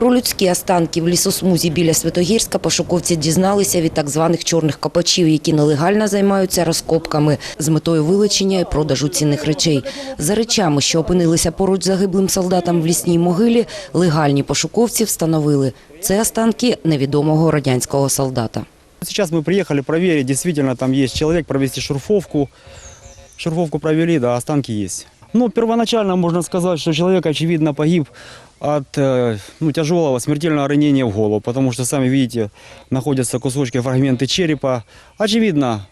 Про людські останки в лісосмузі біля Святогірська пошуковці дізналися від так званих чорних копачів, які нелегально займаються розкопками з метою вилучення і продажу цінних речей. За речами, що опинилися поруч загиблим солдатом в лісній могилі, легальні пошуковці встановили – це останки невідомого радянського солдата. Сейчас мы приехали проверить, действительно там есть человек, провести шурфовку. Шурфовку провели, да, останки есть. Ну, первоначально можно сказать, что человек, очевидно, погиб от э, ну, тяжелого смертельного ранения в голову, потому что, сами видите, находятся кусочки, фрагменты черепа. Очевидно,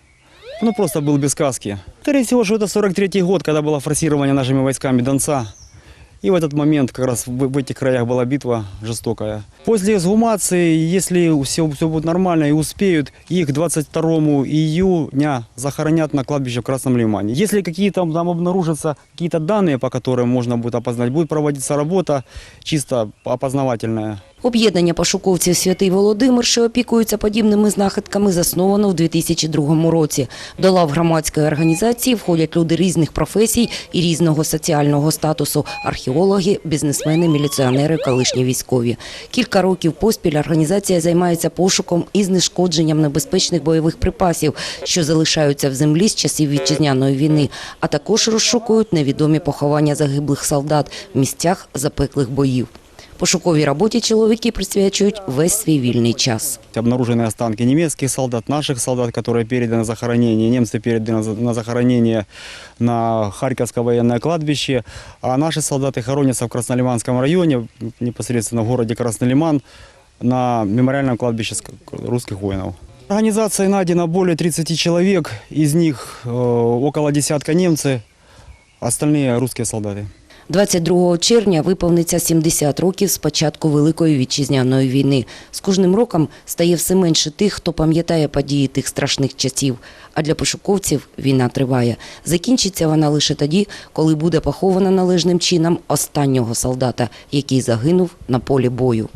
ну, просто был без каски. Скорее всего, что это 43-й год, когда было форсирование нашими войсками Донца. И в этот момент как раз в, в этих краях была битва жестокая. После эксгумации, если все, все будет нормально и успеют, их 22 июня захоронят на кладбище в Красном Лимане. Если какие-то там обнаружатся какие-то данные, по которым можно будет опознать, будет проводиться работа чисто опознавательная. Об'єднання пошуковців «Святий Володимир», що опікуються подібними знахідками, засновано в 2002 році. До лав громадської організації входять люди різних професій і різного соціального статусу – археологи, бізнесмени, міліціонери, колишні військові. Кілька років поспіль організація займається пошуком і знешкодженням небезпечних бойових припасів, що залишаються в землі з часів вітчизняної війни, а також розшукують невідомі поховання загиблих солдат в місцях запеклих боїв. Пошуковій роботі чоловіки присвячують весь свій вільний час. Обнаружены останки немецких солдат, наших солдат, которые переданы на захоронение. Немцы переданы на за- на захоронение на Харьковское военное кладбище, а наши солдаты хоронятся в Краснолиманском районе, непосредственно в городе Краснолиман, на мемориальном кладбище ск- русских воинов. Организацией найдено более 30 человек, из них э, около десятка немцы, остальные русские солдаты. 22 червня виповниться 70 років з початку Великої вітчизняної війни. З кожним роком стає все менше тих, хто пам'ятає події тих страшних часів. А для пошуковців війна триває. Закінчиться вона лише тоді, коли буде похована належним чином останнього солдата, який загинув на полі бою.